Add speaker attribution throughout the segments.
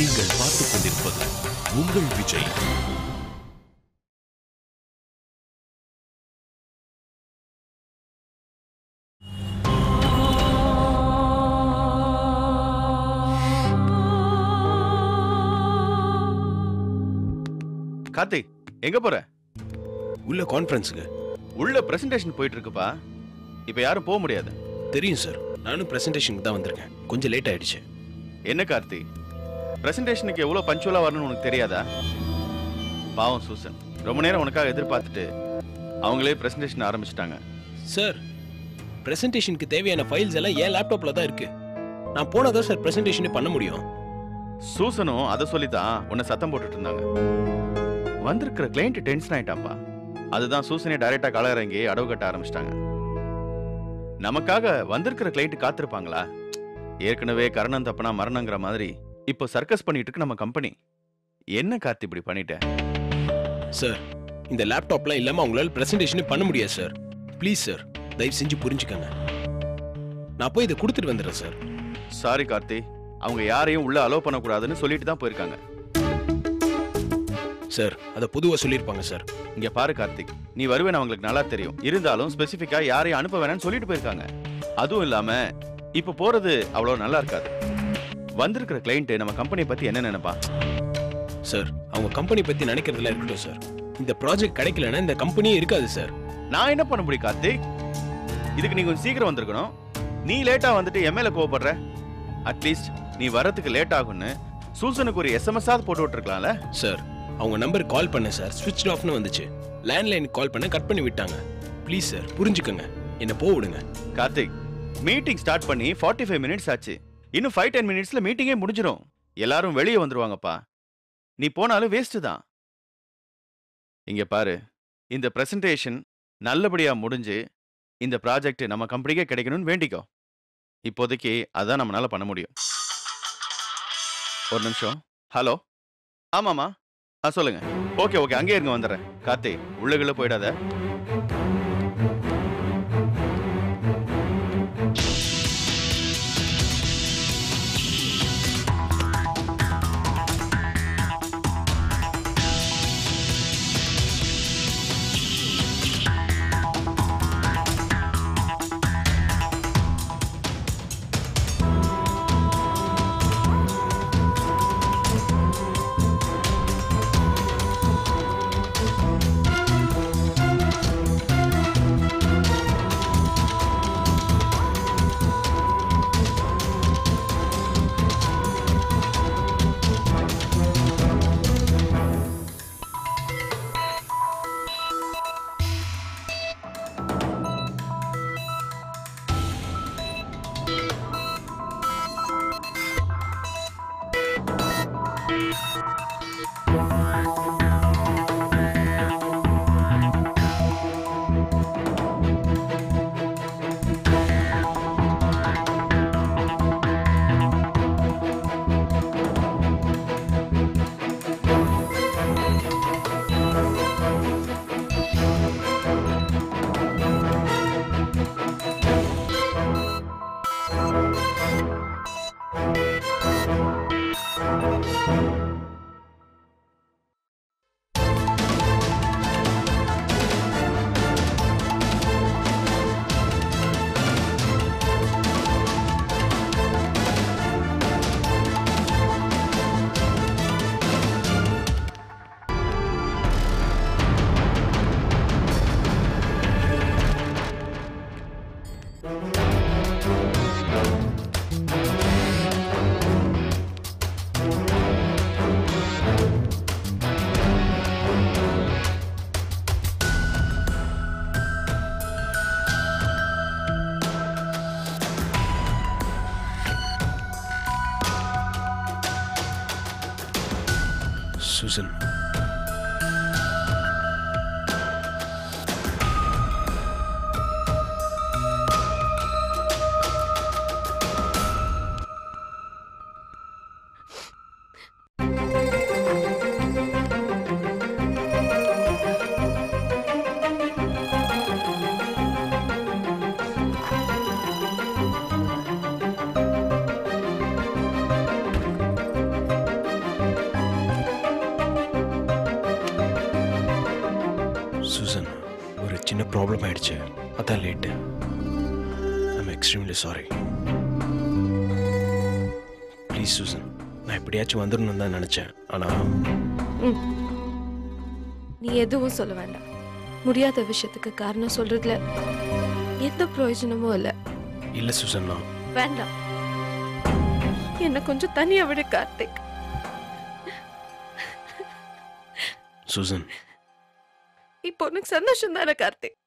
Speaker 1: நீங்கள் பார்த்துக் கொண்டிருப்பது உங்கள் விஜய்.
Speaker 2: கார்த்திக் எங்க போற?
Speaker 3: உள்ள கான்ஃபரன்ஸுக்கு
Speaker 2: உள்ள பிரசன்டேஷன் போயிட்டு இருக்குப்பா இப்ப யாரும் போக முடியாது.
Speaker 3: தெரியும் சார் நானும் பிரசன்டேஷனுக்கு தான் வந்திருக்கேன். கொஞ்சம் லேட் ஆயிடுச்சு.
Speaker 2: என்ன கார்த்தி பிரசன்டேஷனுக்கு எவ்வளவு பஞ்சுவலா வரணும்னு உனக்கு தெரியாதா? பாவம் சூசன். ரொம்ப நேரம் உனக்காக எதிர்பார்த்துட்டு அவங்களே பிரசன்டேஷன் ஆரம்பிச்சிட்டாங்க.
Speaker 3: சார் பிரசன்டேஷனுக்கு தேவையான ஃபைல்ஸ் எல்லாம் என் லேப்டாப்ல தான் இருக்கு. நான் போனதான் சார் பிரசன்டேஷனே பண்ண முடியும்.
Speaker 2: சூசனும் அதை சொல்லி தான் உன்னை சத்தம் போட்டுட்டு இருந்தாங்க. வந்திருக்கிற கிளைண்ட் டென்ஷன் ஆயிட்டாப்பா. அதுதான் சூசனே டைரக்டா களiறங்கி அடவு கட்ட ஆரம்பிச்சிட்டாங்க. நமக்காக வந்திருக்கிற கிளைண்ட் காத்திருப்பாங்களா? ஏற்கனவே கரணம் தப்பனா மரணங்கிற மாதிரி இப்போ சர்க்கஸ் பண்ணிட்டு இருக்கு நம்ம கம்பெனி என்ன கார்த்தி இப்படி பண்ணிட்ட?
Speaker 3: சார் இந்த லேப்டாப்லாம் இல்லாம அவங்களால பிரசன்டேஷனே பண்ண முடியாது சார் ப்ளீஸ் சார் தயவு செஞ்சு புரிஞ்சுக்கங்க. நான் போய் இதை கொடுத்துட்டு வந்துடுறேன் சார்
Speaker 2: சாரி கார்த்தி. அவங்க யாரையும் உள்ள அலோவ் பண்ணக்கூடாதுன்னு சொல்லிட்டு தான் போயிருக்காங்க.
Speaker 3: சார் அதை பொதுவா சொல்லியிருப்பாங்க சார்
Speaker 2: இங்க பாரு கார்த்திக் நீ வருவேன் அவங்களுக்கு நல்லா தெரியும். இருந்தாலும் ஸ்பெசிஃபிக்கா யாரையும் அனுப்ப வேணாம்னு சொல்லிட்டு போயிருக்காங்க. அதுவும் இல்லாம இப்ப போறது அவ்வளவு நல்லா இருக்காது. வந்திருக்கிற கிளைண்ட் நம்ம கம்பெனியை பத்தி என்ன நினைப்பான்
Speaker 3: சார் அவங்க கம்பெனி பத்தி நினைக்கிறதுல இருக்கட்டும் சார் இந்த ப்ராஜெக்ட் கிடைக்கலன்னா இந்த கம்பெனியே இருக்காது சார்
Speaker 2: நான் என்ன பண்ண முடியும் கார்த்திக்? இதுக்கு நீ கொஞ்சம் சீக்கிரம் வந்திருக்கணும். நீ லேட்டா வந்துட்டு எம்எல்ஏ கோவப்படுற. அட்லீஸ்ட் நீ வரதுக்கு லேட் ஆகும்னு சூசனுக்கு ஒரு எஸ்எம்எஸ் ஆவது போட்டு விட்டுருக்கலாம்ல?
Speaker 3: சார் அவங்க நம்பர் கால் பண்ண சார் ஸ்விட்ச் ஆஃப்னு வந்துச்சு. லேண்ட்லைனுக்கு கால் பண்ண கட் பண்ணி விட்டாங்க. ப்ளீஸ் சார் புரிஞ்சுக்கோங்க. என்ன போக விடுங்க.
Speaker 2: கார்த்திக் மீட்டிங் ஸ்டார்ட் பண்ணி 45 ஃபைவ் மினிட்ஸ் ஆச்சு. இன்னும் ஃபைவ் டென் மினிட்ஸில் மீட்டிங்கே முடிஞ்சிடும் எல்லாரும் வெளியே வந்துருவாங்கப்பா. நீ போனாலும் வேஸ்ட்டு தான். இங்கே பாரு இந்த ப்ரெசன்டேஷன் நல்லபடியா முடிஞ்சு இந்த ப்ராஜெக்ட் நம்ம கம்பெனிக்கே கிடைக்கணும்னு வேண்டிக்கோ. இப்போதைக்கு அதான் நம்மளால பண்ண முடியும். ஒரு நிமிஷம். ஹலோ ஆமாம்மா. ஆ சொல்லுங்க. ஓகே ஓகே அங்கேயே இருங்க வந்துடுறேன். கார்த்தி உள்ளுக்குள்ள போயிடாத.
Speaker 3: எப்படியாச்சும் வந்துடணும்னு தான் நினச்சேன். ஆனால்
Speaker 4: ம். நீ எதுவும் சொல்ல வேண்டாம். முடியாத விஷயத்துக்கு காரணம் சொல்றதுல எந்த பிரயோஜனமும் இல்ல.
Speaker 3: இல்லை சூசன் நான்
Speaker 4: வேண்டாம். என்ன கொஞ்சம் தனியா விடு கார்த்திக்.
Speaker 3: சூசன்.
Speaker 4: இப்போ உனக்கு சந்தோஷம் தானே கார்த்திக்?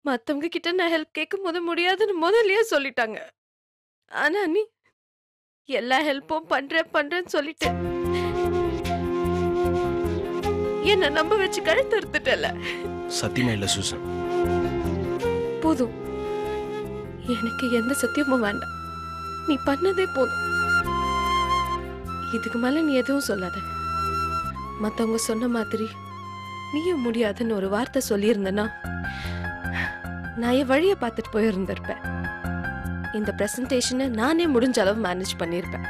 Speaker 4: மத்தவங்க கிட்ட நான் ஹெல்ப் கேட்கும் போது முடியாதுன்னு முதல்லயே சொல்லிட்டாங்க. ஆனா நீ எல்லா ஹெல்ப்பும் பண்றேன் பண்றேன்னு சொல்லிட்டு என்ன நம்ப வச்சு கழுத்து அறுத்துட்டல
Speaker 3: சத்தியமா இல்லை சூசன்.
Speaker 4: போதும். எனக்கு எந்த சத்தியமும் வேண்டாம். நீ பண்ணதே போதும். இதுக்கு மேல நீ எதுவும் சொல்லாத. மத்தவங்க சொன்ன மாதிரி நீயும் முடியாதுன்னு ஒரு வார்த்தை சொல்லியிருந்தனா நான் என் வழியை பார்த்துட்டு போயிருந்திருப்பேன். இந்த ப்ரெசன்டேஷனை நானே முடிஞ்ச அளவு மேனேஜ் பண்ணியிருப்பேன்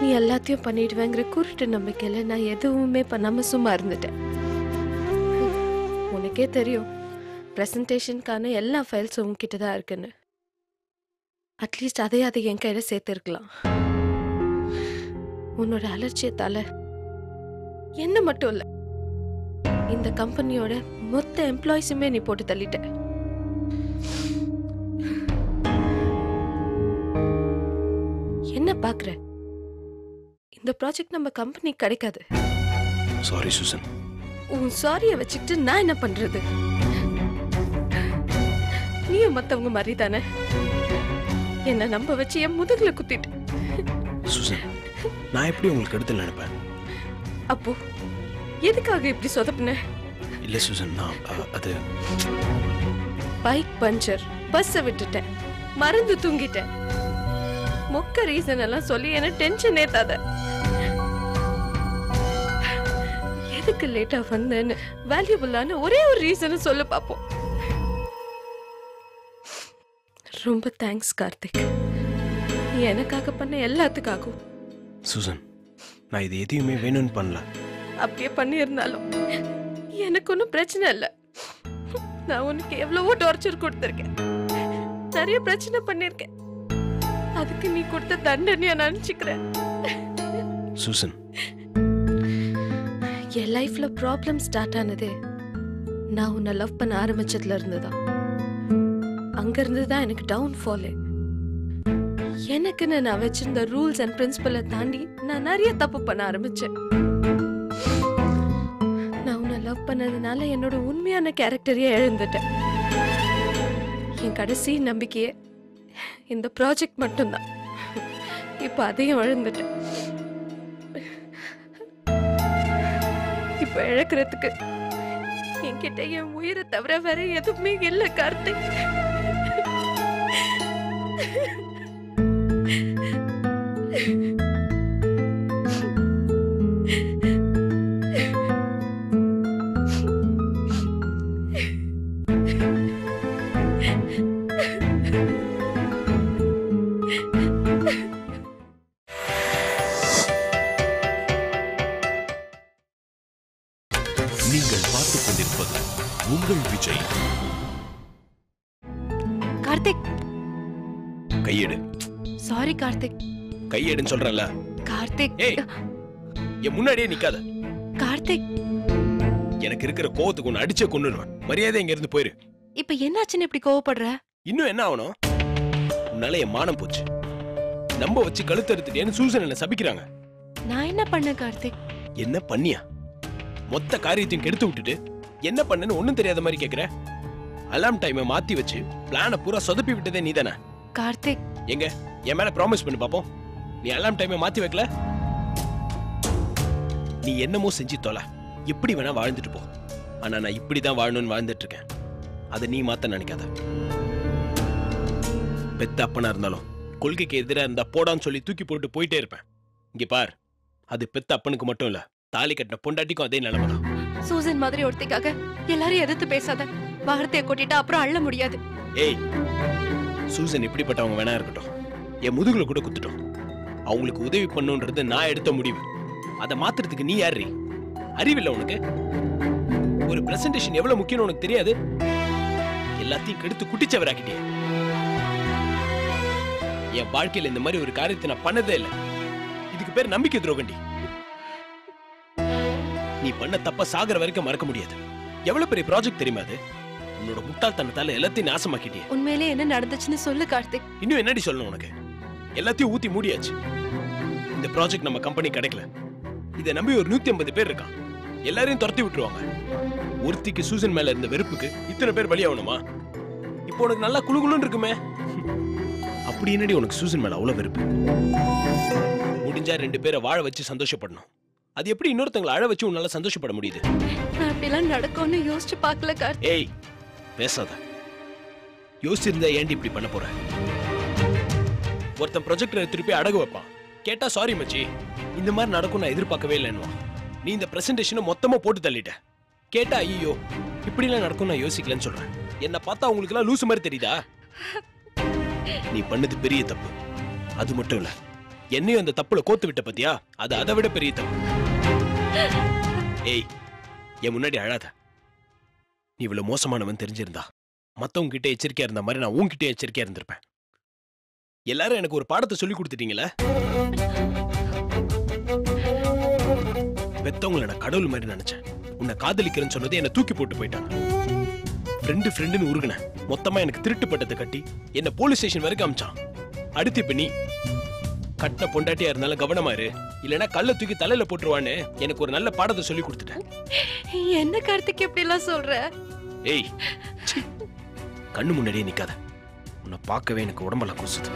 Speaker 4: நீ எல்லாத்தையும் பண்ணிடுவேங்கிற குருட்டு நம்பிக்கையில் நான் எதுவுமே பண்ணாமல் சும்மா இருந்துட்டேன். உனக்கே தெரியும் ப்ரெசன்டேஷனுக்கான எல்லா ஃபைல்ஸும் உங்ககிட்ட தான் இருக்குன்னு. அட்லீஸ்ட் அதையாவது என் கையில் சேர்த்துருக்கலாம். உன்னோட அலட்சியத்தால். என்ன மட்டும் இல்லை இந்த கம்பெனியோட மொத்த எம்ப்ளாயிஸுமே நீ போட்டு தள்ளிட்ட. என்ன பாக்குற. இந்த ப்ராஜெக்ட் நம்ம கம்பெனி கிடைக்காது.
Speaker 3: சாரி சூசன்
Speaker 4: உன் சாரிய வச்சுக்கிட்டு நான் என்ன பண்றது? நீயும் மத்தவங்க மாதிரி தானே என்ன நம்ப வச்சு என் முதுகுல குத்திட்டு.
Speaker 3: சூசன் நான் எப்படி உங்களுக்கு எடுத்து நினைப்பேன்?
Speaker 4: அப்போ எதுக்காக இப்படி சொதப்புன?
Speaker 3: இல்லை சூசன் நான் அது
Speaker 4: பைக் பஞ்சர் பஸ்ஸ விட்டுட்டேன். மறந்து தூங்கிட்டேன். மொக்க ரீசன் எல்லாம் சொல்லி என்ன டென்ஷன் ஏத்தாத. எதுக்கு லேட்டா வந்தேன்னு? வேல்யூபிளான ஒரே ஒரு ரீசனை சொல்லு பாப்போம். ரொம்ப தேங்க்ஸ் கார்த்திக். எனக்காக பண்ண எல்லாத்துக்காகவும்.
Speaker 3: சூசன் நான் இது எதையுமே வேணும்னு பண்ணல.
Speaker 4: அப்படியே பண்ணியிருந்தாலும் எனக்கு ஒன்றும் பிரச்சனை இல்லை. நான் உனக்கு எவ்வளவோ டார்ச்சர் கொடுத்துருக்கேன். நிறைய பிரச்சனை பண்ணியிருக்கேன். அதுக்கு நீ கொடுத்த தண்டனையை நான் நினச்சிக்கிறேன்.
Speaker 3: சூசன்.
Speaker 4: என் லைஃப்ல ப்ராப்ளம் ஸ்டார்ட் ஆனதே நான் உன்னை லவ் பண்ண ஆரம்பிச்சதுல இருந்து தான் அங்க இருந்து தான் எனக்கு டவுன் ஃபாலு எனக்குன்னு நான் வச்சிருந்த ரூல்ஸ் அண்ட் பிரின்சிபலை தாண்டி நான் நிறைய தப்பு பண்ண ஆரம்பிச்சேன். நான் உன்னை லவ் பண்ணதுனால என்னோட உண்மையான கேரக்டரையே இழந்துட்டேன் என் கடைசி நம்பிக்கையே இந்த ப்ராஜெக்ட் மட்டும்தான். இப்போ அதையும் இழந்துட்டேன். இப்போ இழக்கிறதுக்கு என்கிட்ட என் உயிரை தவிர வேற எதுவுமே இல்லை கார்த்திக்.
Speaker 1: நீங்கள்
Speaker 3: கையெடுன்னு சொல்றேன்ல.
Speaker 4: கார்த்திக்.
Speaker 3: ஏய் என் முன்னாடியே நிக்காத.
Speaker 4: கார்த்திக்.
Speaker 3: எனக்கு இருக்கிற கோவத்துக்கு ஒன்று அடிச்சே கொண்டுருவேன் மரியாதை இங்க இருந்து போயிரு.
Speaker 4: இப்ப என்னாச்சுன்னு இப்படி கோவப்படுற?
Speaker 3: இன்னும் என்ன ஆகணும்? உன்னால என் மானம் போச்சு. நம்ப வச்சு கழுத்தறுத்துட்டேன்னு சூசன் என்ன சபிக்கிறாங்க.
Speaker 4: நான் என்ன பண்ணேன் கார்த்திக்?
Speaker 3: என்ன பண்ணியா? மொத்த காரியத்தையும் கெடுத்து விட்டுட்டு என்ன பண்ணேன்னு ஒண்ணும் தெரியாத மாதிரி கேக்குற? அலாம் டைமை மாத்தி வச்சு பிளானை பூரா சொதப்பி விட்டதே நீதானே?
Speaker 4: கார்த்திக்.
Speaker 3: எங்க? என் மேல ப்ராமிஸ் பண்ணி பாப்போம். நீ அலாம் டைமை மாத்தி வைக்கல? நீ என்னமோ செஞ்சு தொலை. எப்படி வேணா வாழ்ந்துட்டு போ. ஆனா நான் இப்படிதான் வாழணும்னு வாழ்ந்துட்டு இருக்கேன். அதை நீ மாத்த நினைக்காத. பெத்த அப்பனா இருந்தாலும் கொள்கைக்கு எதிராக இருந்தா போடான்னு சொல்லி தூக்கி போட்டு போயிட்டே இருப்பேன். இங்க பார் அது பெத்த அப்பனுக்கு மட்டும் இல்ல தாலி கட்டின பொண்டாட்டிக்கும் அதே நிலைமை தான்.
Speaker 4: சூசன் மாதிரி ஒருத்திக்காக எல்லாரும் எதிர்த்து பேசாத. வார்த்தையை கொட்டிட்டா அப்புறம் அள்ள முடியாது.
Speaker 3: ஏய் சூசன் எப்படிப்பட்டவங்க வேணா இருக்கட்டும். என் முதுகுல கூட குத்துட்டோம். அவங்களுக்கு உதவி பண்ணுன்றது நான் எடுத்த முடிவு. அதை மாத்துறதுக்கு நீ யாரு அறிவில்ல உனக்கு? ஒரு பிரசன்டேஷன் எவ்வளவு முக்கியம்னு உனக்கு தெரியாது? எல்லாத்தையும் கெடுத்து குட்டிச்சவராக்கிட்டே என் வாழ்க்கையில இந்த மாதிரி ஒரு காரியத்தை நான் பண்ணதே இல்லை. இதுக்கு பேர் நம்பிக்கை துரோகண்டி. நீ பண்ண தப்ப சாகர வரைக்கும் மறக்க முடியாது. எவ்வளவு பெரிய ப்ராஜெக்ட் தெரியுமா அது? உன்னோட முட்டாள்தனத்தால எல்லாத்தையும் நாசமாக்கிட்டே
Speaker 4: உண்மையிலே என்ன நடந்துச்சுன்னு சொல்லு கார்த்திக்.
Speaker 3: இன்னும் என்னடி சொல்லணும் உனக்கு? எல்லாத்தையும் ஊத்தி மூடியாச்சு. இந்த ப்ராஜெக்ட் நம்ம கம்பெனி கிடைக்கல. இதை நம்பி ஒரு நூத்தி ஐம்பது பேர் இருக்கான். எல்லாரையும் துரத்தி விட்டுருவாங்க. ஒருத்திக்கு சூசன் மேல இருந்த வெறுப்புக்கு இத்தனை பேர் பலியாகணுமா இப்போ உனக்கு நல்லா குளுகுளுன்னு இருக்குமே. அப்படி என்னடி உனக்கு சூசன் மேல அவ்வளவு வெறுப்பு? முடிஞ்சா ரெண்டு பேரை வாழ வச்சு சந்தோஷப்படணும். அது எப்படி இன்னொருத்தங்களை அழ வச்சு உன்னால சந்தோஷப்பட முடியுது?
Speaker 4: நான் இப்படிலாம் நடக்கும்னு யோசிச்சு பார்க்கல கார்த்திக்.
Speaker 3: ஏய் பேசாத. யோசிச்சிருந்தா ஏன்டி இப்படி பண்ண போற? ஒருத்தன் ப்ரொஜெக்டரை திருப்பி அடகு வைப்பான். கேட்டா சாரி மச்சி. இந்த மாதிரி நடக்கும் நான் எதிர்பார்க்கவே இல்லைன்னு நீ இந்த ப்ரெசன்டேஷனை மொத்தமா போட்டு தள்ளிட்ட. கேட்டா ஐயோ இப்படிலாம் நடக்கும் நான் யோசிக்கலன்னு சொல்றேன். என்னை பார்த்தா உங்களுக்கு எல்லாம் லூசு மாதிரி தெரியுதா? நீ பண்ணது பெரிய தப்பு. அது மட்டும் இல்ல என்னையும் அந்த தப்புல கோத்து விட்ட பத்தியா? அது அதை விட பெரிய தப்பு. ஏய் என் முன்னாடி அழாத. நீ இவ்வளவு மோசமானவன் தெரிஞ்சிருந்தா. மத்தவங்க கிட்ட எச்சரிக்கையா இருந்த மாதிரி நான் உன்கிட்ட எச்சரிக்கையா இருந்திருப்பேன். எல்லாரும் எனக்கு ஒரு பாடத்தை சொல்லி கொடுத்துட்டீங்களே? பெத்தவங்களை நான் கடவுள் மாதிரி நினைச்சேன். உன்னை காதலிக்கிறேன்னு சொன்னது என்னை தூக்கி போட்டு போயிட்டாங்க. ஃப்ரெண்டு ஃப்ரெண்டுன்னு உருகுன. மொத்தமா எனக்கு திருட்டு பட்டத்தை கட்டி என்ன போலீஸ் ஸ்டேஷன் வரைக்கும் அமிச்சான். அடுத்து இப்ப நீ. கட்டின பொண்டாட்டியா இருந்தாலும் கவனமா இரு. இல்லைன்னா கல்ல தூக்கி தலையில போட்டுருவான்னு எனக்கு ஒரு நல்ல பாடத்தை சொல்லி கொடுத்துட்டேன்.
Speaker 4: என்ன கார்த்திக் இப்படி எல்லாம் சொல்ற?
Speaker 3: ஏய். கண்ணு முன்னாடியே நிக்காத. உன்னை பார்க்கவே எனக்கு உடம்பெல்லாம் கூசுது.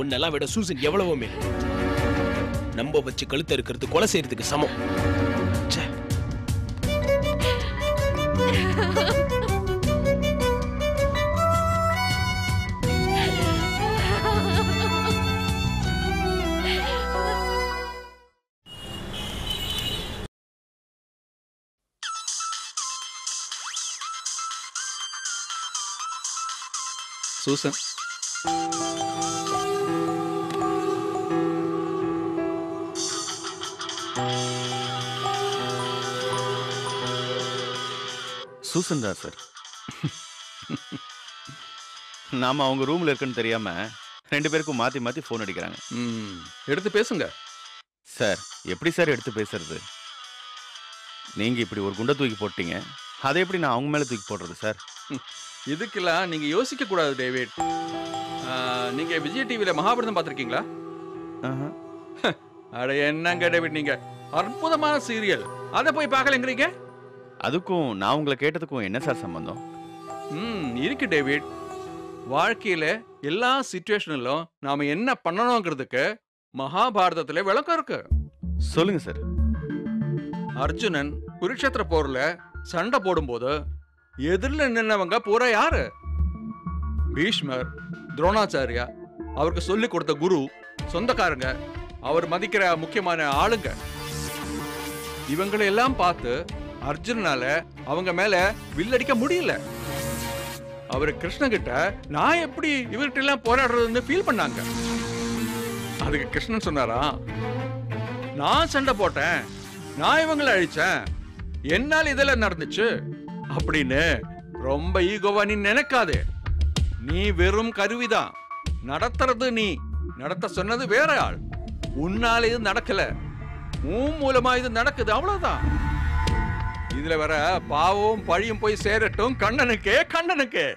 Speaker 3: உன்னெல்லாம் விட சூசன் எவ்வளவோ மேல். நம்ப வச்சு கழுத்த இருக்கிறது கொலை செய்யறதுக்கு சமம்.
Speaker 5: சூசன்
Speaker 2: சூசன் தான் சார் நாம அவங்க ரூம்ல இருக்குன்னு தெரியாம ரெண்டு பேருக்கும் மாத்தி மாத்தி ஃபோன் அடிக்கிறாங்க.
Speaker 5: ம் எடுத்து பேசுங்க.
Speaker 2: சார் எப்படி சார் எடுத்து பேசுறது? நீங்க இப்படி ஒரு குண்டை தூக்கி போட்டீங்க. அதை எப்படி நான் அவங்க மேல தூக்கி போடுறது சார்
Speaker 5: இதுக்கெல்லாம் நீங்க யோசிக்க கூடாது டேவிட். ஆ, நீங்க விஜய் டிவில மகாபாரதம் பார்த்திருக்கீங்களா. அட என்னங்க டேவிட் நீங்க? அற்புதமான சீரியல். அதை போய் பார்க்கலங்கிறீங்க?
Speaker 2: அதுக்கும் நான் உங்களை கேட்டதுக்கும் என்ன சார் சம்பந்தம்?
Speaker 5: ம் இருக்கு டேவிட். வாழ்க்கையில எல்லா சுச்சுவேஷனிலும் நாம என்ன பண்ணணுங்கிறதுக்கு மகாபாரதத்துல விளக்கம் இருக்கு.
Speaker 2: சொல்லுங்க சார்.
Speaker 5: அர்ஜுனன் குருக்ஷேத்திர போர்ல சண்டை போடும்போது எதிரில் நின்னவங்க பூரா யாரு? பீஷ்மர் துரோணாச்சாரியா? அவருக்கு சொல்லி கொடுத்த குரு சொந்தக்காரங்க. அவர் மதிக்கிற முக்கியமான ஆளுங்க. இவங்களை எல்லாம் பார்த்து அர்ஜுனால அவங்க மேல வில்லடிக்க முடியல. அவர் கிருஷ்ணகிட்ட நான் எப்படி இவர்கிட்ட எல்லாம் போராடுறதுன்னு ஃபீல் பண்ணாங்க? அதுக்கு கிருஷ்ணன் சொன்னாரா நான் சண்டை போட்டேன். நான் இவங்களை அழிச்சேன். என்னால் இதெல்லாம் நடந்துச்சு. அப்படின்னு ரொம்ப ஈகோவா நீ நினைக்காதே. நீ வெறும் கருவிதான். நடத்துறது நீ. நடத்த சொன்னது வேற ஆள். உன்னால இது நடக்கல. உன் மூலமா இது நடக்குது அவ்வளவுதான். இதுல வர பாவம் பழியும் போய் சேரட்டும் கண்ணனுக்கே கண்ணனுக்கே.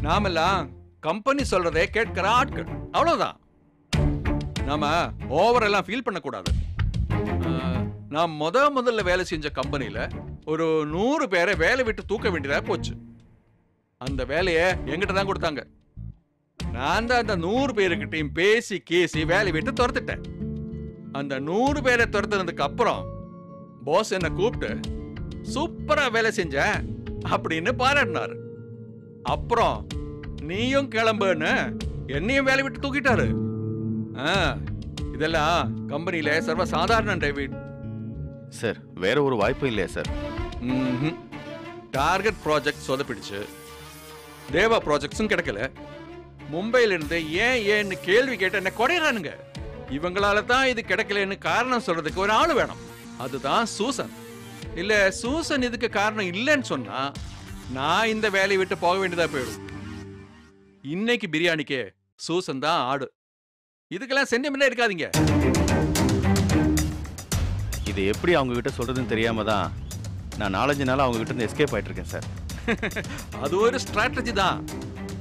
Speaker 5: நாமெல்லாம் கம்பெனி சொல்றதே கேட்கிற ஆட்கள். அவ்வளவுதான். நாம ஓவர் எல்லாம் ஃபீல் பண்ணக்கூடாது நான் முத முதல்ல வேலை செஞ்ச கம்பெனியில ஒரு நூறு பேரை வேலை விட்டு தூக்க வேண்டியதாக போச்சு. அந்த வேலையை எங்கிட்ட தான் கொடுத்தாங்க. நான் தான் அந்த நூறு பேருக்கிட்டையும் பேசி கேசி வேலை விட்டு துரத்துட்டேன். அந்த நூறு பேரை துரத்துனதுக்கு அப்புறம் பாஸ் என்னை கூப்பிட்டு சூப்பராக வேலை செஞ்ச அப்படின்னு பாராட்டினாரு. அப்புறம் நீயும் கிளம்புன்னு என்னையும் வேலை விட்டு தூக்கிட்டாரு. ஆ, இதெல்லாம் கம்பெனியில சர்வ சாதாரண டேவிட்
Speaker 2: சார் வேற ஒரு வாய்ப்பும் இல்லையா சார்?
Speaker 5: டார்கெட் ப்ராஜெக்ட் சொதப்பிடுச்சு தேவா ப்ராஜெக்ட்ஸும் கிடைக்கல. மும்பையில இருந்து ஏன் ஏன்னு கேள்வி கேட்டு என்ன குறையறானுங்க இவங்களால தான் இது கிடைக்கலன்னு காரணம் சொல்றதுக்கு ஒரு ஆள் வேணும். அதுதான் சூசன். இல்ல சூசன் இதுக்கு காரணம் இல்லைன்னு சொன்னா நான் இந்த வேலையை விட்டு போக வேண்டியதா போயிடும். இன்னைக்கு பிரியாணிக்கு சூசன் தான் ஆடு. இதுக்கெல்லாம் சென்டிமெண்டா இருக்காதீங்க
Speaker 2: இது எப்படி அவங்க கிட்ட சொல்றதுன்னு தெரியாம தான் நான் நாலஞ்சு நாள் அவங்க கிட்ட இருந்து எஸ்கேப் ஆயிட்டு இருக்கேன் சார்
Speaker 5: அது ஒரு ஸ்ட்ராட்டஜி தான்.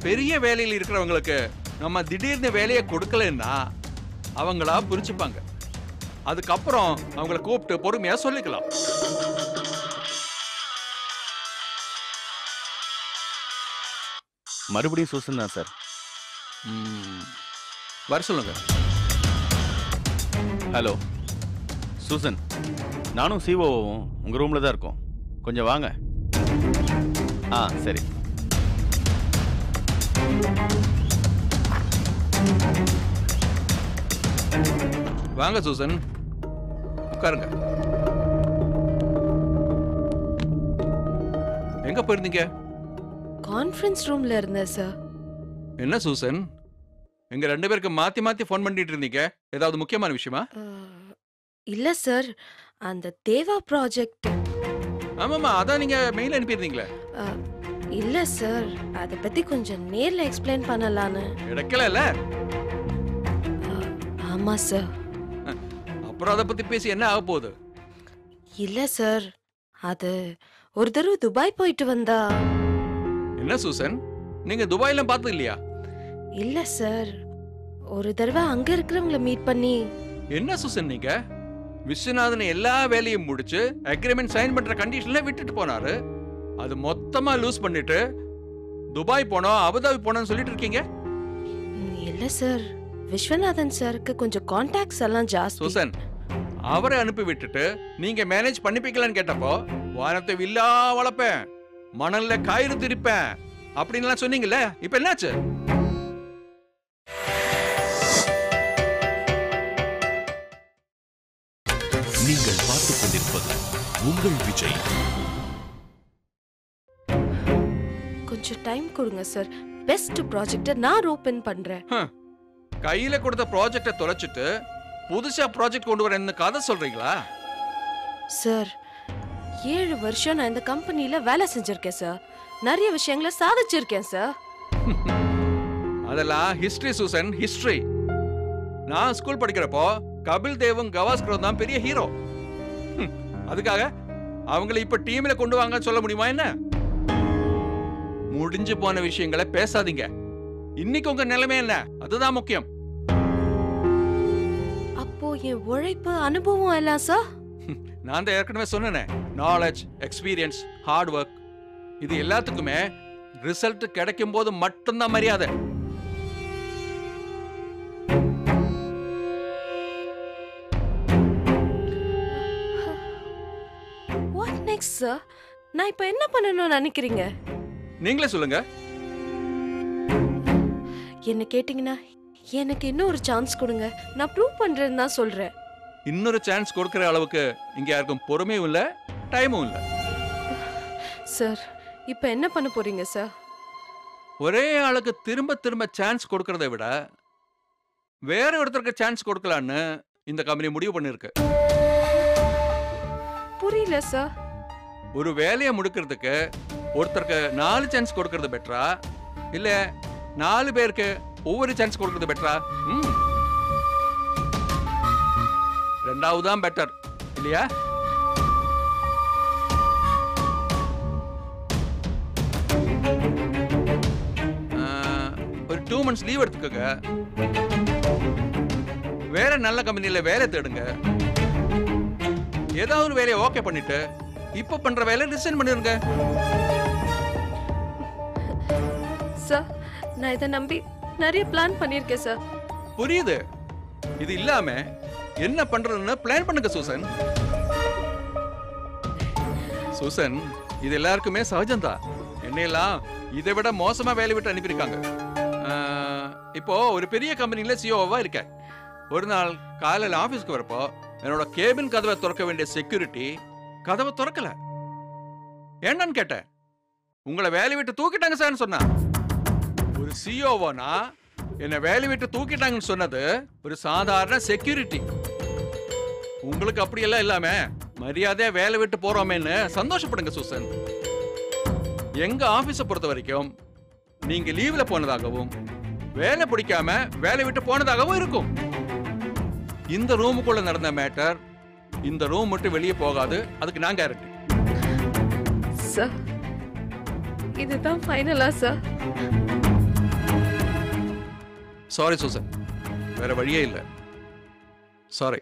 Speaker 5: பெரிய வேலையில் இருக்கிறவங்களுக்கு நம்ம திடீர்னு வேலையை கொடுக்கலன்னா அவங்களா புரிச்சுப்பாங்க அதுக்கப்புறம் அவங்கள கூப்பிட்டு பொறுமையா சொல்லிக்கலாம்.
Speaker 2: மறுபடியும் சூசன் தான் சார்
Speaker 5: வர சொல்லுங்க.
Speaker 2: ஹலோ சூசன் நானும் சிஓவும் உங்க ரூம்ல தான் இருக்கோம். கொஞ்சம் வாங்க. ஆ சரி.
Speaker 5: வாங்க சூசன். உட்காருங்க. எங்க போயிருந்தீங்க?
Speaker 4: கான்ஃபரன்ஸ் ரூம்ல இருந்தேன் சார்.
Speaker 5: என்ன சூசன்? எங்க ரெண்டு பேருக்கு மாத்தி மாத்தி ஃபோன் பண்ணிட்டு இருந்தீங்க? ஏதாவது முக்கியமான விஷயமா?
Speaker 4: இல்ல சார். அந்த தேவா ப்ராஜெக்ட்
Speaker 5: ஆமாமா அதான் நீங்க மெயில் அனுப்பியிருந்தீங்களே.
Speaker 4: இல்ல சார். அத பத்தி கொஞ்சம் நேர்ல எக்ஸ்பிளைன் பண்ணலான்னு.
Speaker 5: கிடைக்கல
Speaker 4: அஹ், ஆமா சார்.
Speaker 5: அப்புறம் அதை பத்தி பேசி என்ன ஆக போகுது?
Speaker 4: இல்ல சார். அது ஒரு தடவை துபாய் போயிட்டு வந்தா.
Speaker 5: என்ன சூசன்? நீங்க துபாயில பார்த்தது இல்லையா?
Speaker 4: இல்ல சார். ஒரு தடவை அங்க இருக்கிறவங்கள மீட் பண்ணி.
Speaker 5: என்ன சூசன் நீங்க? விஸ்வநாதன் எல்லா வேலையும் முடிச்சு அக்ரிமெண்ட் சைன் பண்ற கண்டிஷன்ல விட்டுட்டு போனாரு. அது மொத்தமா லூஸ் பண்ணிட்டு துபாய் போனோம் அபுதாபி போனோம்னு சொல்லிட்டு இருக்கீங்க?
Speaker 4: இல்ல சார். விஸ்வநாதன் சாருக்கு கொஞ்சம் கான்டாக்ட்ஸ் எல்லாம் ஜாஸ்தி.
Speaker 5: சூசன் அவரை அனுப்பி விட்டுட்டு நீங்க மேனேஜ் பண்ணிப்பீங்களான்னு கேட்டப்போ வானத்தை வில்லா வளர்ப்பேன் மணல்ல கயிறு திரிப்பேன் அப்படின்லாம் சொன்னீங்கல்ல இப்ப என்னாச்சு?
Speaker 1: உங்கள் விஜய்.
Speaker 4: கொஞ்சம் டைம் கொடுங்க சார் பெஸ்ட் ப்ராஜெக்ட நான் ஓபன் பண்றேன்.
Speaker 5: கையில கொடுத்த ப்ராஜெக்ட தொலைச்சிட்டு புதுசா ப்ராஜெக்ட் கொண்டு வரேன்னு கதை சொல்றீங்களா?
Speaker 4: சார் ஏழு வருஷம் நான் இந்த கம்பெனில வேலை செஞ்சிருக்கேன் சார் நிறைய விஷயங்களை சாதிச்சிருக்கேன் சார்
Speaker 5: அதெல்லாம் ஹிஸ்டரி சூசன் ஹிஸ்டரி நான் ஸ்கூல் படிக்கிறப்போ கபில் தேவும் கவாஸ்கரும் தான் பெரிய ஹீரோ அதுக்காக அவங்கள இப்ப டீம்ல கொண்டு வாங்க சொல்ல முடியுமா என்ன? முடிஞ்சு போன விஷயங்களை பேசாதீங்க. இன்னைக்கு உங்க நிலைமை என்ன? அதுதான் முக்கியம்.
Speaker 4: அப்போ என் உழைப்பு அனுபவம் எல்லாம் சார்
Speaker 5: நான் தான் ஏற்கனவே சொன்னேனே. நாலேஜ் எக்ஸ்பீரியன்ஸ் ஹார்ட் ஒர்க் இது எல்லாத்துக்குமே ரிசல்ட் கிடைக்கும் போது மட்டும்தான் மரியாதை.
Speaker 4: நெக்ஸ்ட் சார் நான் இப்போ என்ன பண்ணணும்னு நினைக்கிறீங்க?
Speaker 5: நீங்களே சொல்லுங்க.
Speaker 4: என்ன கேட்டிங்கன்னா எனக்கு இன்னும் ஒரு சான்ஸ் கொடுங்க. நான் ப்ரூவ் பண்றேன்னு தான் சொல்றேன்.
Speaker 5: இன்னொரு சான்ஸ் கொடுக்கிற அளவுக்கு இங்க யாருக்கும் பொறுமையும் இல்ல டைமும் இல்ல.
Speaker 4: சார் இப்போ என்ன பண்ண போறீங்க சார்
Speaker 5: ஒரே ஆளுக்கு திரும்ப திரும்ப சான்ஸ் கொடுக்கறத விட வேற ஒருத்தருக்கு சான்ஸ் கொடுக்கலான்னு இந்த கம்பெனி முடிவு பண்ணிருக்கு.
Speaker 4: புரியல சார்
Speaker 5: ஒரு வேலையை முடிக்கிறதுக்கு ஒருத்தருக்கு நாலு சான்ஸ் கொடுக்கறது பெட்டரா இல்ல நாலு பேருக்கு ஒவ்வொரு சான்ஸ் கொடுக்கறது பெட்டரா ம். ரெண்டாவது தான் பெட்டர் இல்லையா? ஆஹ், ஒரு டூ மந்த்ஸ் லீவ் எடுத்துக்கோங்க. வேற நல்ல கம்பெனியில் வேலை தேடுங்க. ஏதாவது ஒரு வேலையை ஓகே பண்ணிட்டு இப்ப பண்ற வேலையை ரிசைன் பண்ணிருங்க.
Speaker 4: சார் நான் இதை நம்பி நிறைய பிளான் பண்ணியிருக்கேன் சார்
Speaker 5: புரியுது. இது இல்லாம என்ன பண்றதுன்னு பிளான் பண்ணுங்க சூசன். சூசன் இது எல்லாருக்குமே சகஜம்தான் என்னையெல்லாம் இதை விட மோசமா வேலை விட்டு அனுப்பியிருக்காங்க. இப்போ ஒரு பெரிய கம்பெனில சிஓவா இருக்கேன். ஒரு நாள் காலையில ஆபீஸ்க்கு வரப்போ என்னோட கேபின் கதவை திறக்க வேண்டிய செக்யூரிட்டி கதவை திறக்கல. என்னன்னு கேட்டேன். உங்களை வேலை விட்டு தூக்கிட்டாங்க சார்னு சொன்னா. ஒரு சிஓவோனா என்னை வேலை விட்டு தூக்கிட்டாங்கன்னு சொன்னது ஒரு சாதாரண செக்யூரிட்டி உங்களுக்கு அப்படியெல்லாம் இல்லாம மரியாதையா வேலை விட்டு போறோமேன்னு சந்தோஷப்படுங்க சுசன் எங்க ஆபீஸ பொறுத்த வரைக்கும் நீங்க லீவ்ல போனதாகவும் வேலை பிடிக்காம வேலை விட்டு போனதாகவும் இருக்கும். இந்த ரூமுக்குள்ள நடந்த மேட்டர் இந்த ரூம் விட்டு வெளியே போகாது. அதுக்கு நான் கேரண்டி
Speaker 4: சார் இதுதான் ஃபைனலா சார்
Speaker 5: சாரி சூசன் வேற வழியே இல்லை. சாரி